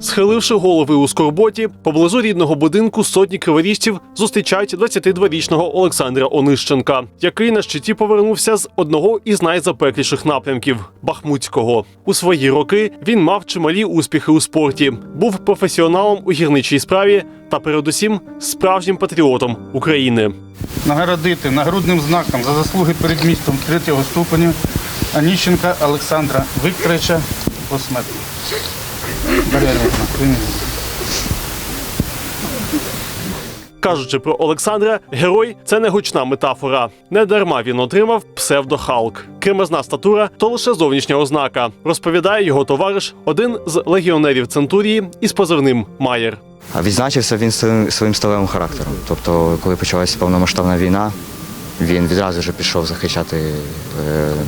Схиливши голови у скорботі, поблизу рідного будинку сотні криворіжців зустрічають 22-річного Олександра Онищенка, який на щиті повернувся з одного із найзапекліших напрямків Бахмутського. У свої роки він мав чималі успіхи у спорті, був професіоналом у гірничій справі та, передусім, справжнім патріотом України. нагородити нагрудним знаком за заслуги перед містом третього ступеню Аніщенка Олександра Вікторовича посмертно. Кажучи про Олександра, герой це не гучна метафора. Не дарма він отримав псевдо-Халк. Кремезна статура то лише зовнішня ознака, розповідає його товариш, один з легіонерів Центурії із позивним Майер. А відзначився він своїм, своїм сталевим характером. Тобто, коли почалася повномасштабна війна, він відразу ж пішов захищати е,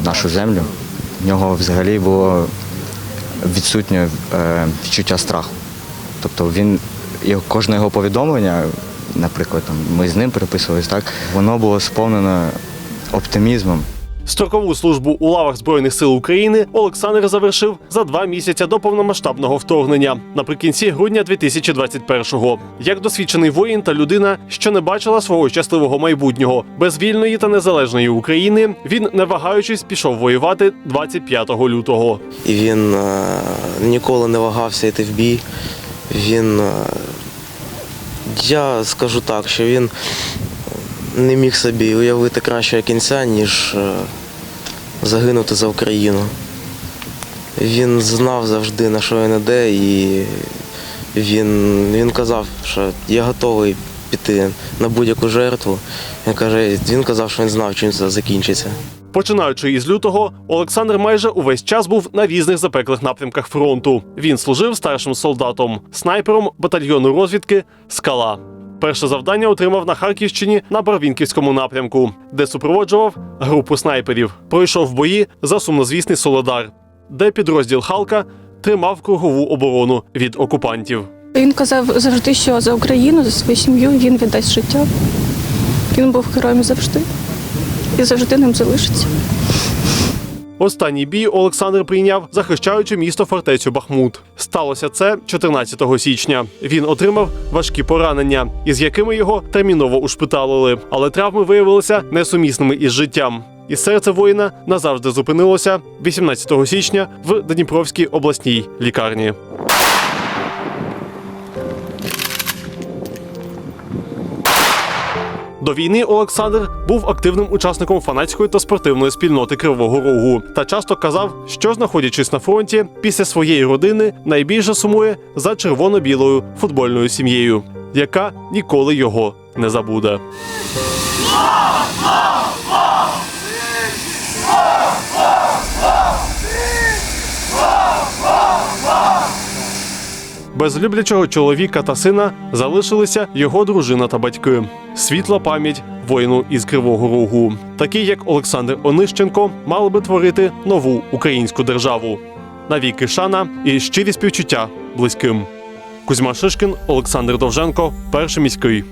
нашу землю. В нього взагалі було відсутнє е, відчуття страху. Тобто він, кожне його повідомлення, наприклад, ми з ним переписувались, так, воно було сповнено оптимізмом. Строкову службу у лавах Збройних сил України Олександр завершив за два місяці до повномасштабного вторгнення наприкінці грудня 2021-го. Як досвідчений воїн та людина, що не бачила свого щасливого майбутнього без вільної та незалежної України, він не вагаючись пішов воювати 25 лютого. І він е, ніколи не вагався йти в бій. Він, е, я скажу так, що він не міг собі уявити кращого кінця, ніж е, загинути за Україну. Він знав завжди, на що він іде, і він, він казав, що я готовий піти на будь-яку жертву. Він, каже, він казав, що він знав, чим це закінчиться. Починаючи із лютого, Олександр майже увесь час був на різних запеклих напрямках фронту. Він служив старшим солдатом, снайпером батальйону розвідки Скала. Перше завдання отримав на Харківщині на Барвінківському напрямку, де супроводжував групу снайперів. Пройшов бої за сумнозвісний Солодар, де підрозділ Халка тримав кругову оборону від окупантів. Він казав завжди, що за Україну, за свою сім'ю він віддасть життя. Він був героєм завжди і завжди ним залишиться. Останній бій Олександр прийняв, захищаючи місто фортецю Бахмут. Сталося це 14 січня. Він отримав важкі поранення, із якими його терміново ушпиталили. Але травми виявилися несумісними із життям. І серце воїна назавжди зупинилося 18 січня в Дніпровській обласній лікарні. До війни Олександр був активним учасником фанатської та спортивної спільноти Кривого Рогу та часто казав, що знаходячись на фронті, після своєї родини найбільше сумує за червоно-білою футбольною сім'єю, яка ніколи його не забуде. Без люблячого чоловіка та сина залишилися його дружина та батьки. Світла пам'ять воїну із Кривого Рогу. Такі, як Олександр Онищенко, мали би творити нову українську державу. Навіки шана і щирі співчуття близьким. Кузьма Шишкін, Олександр Довженко, перший міський.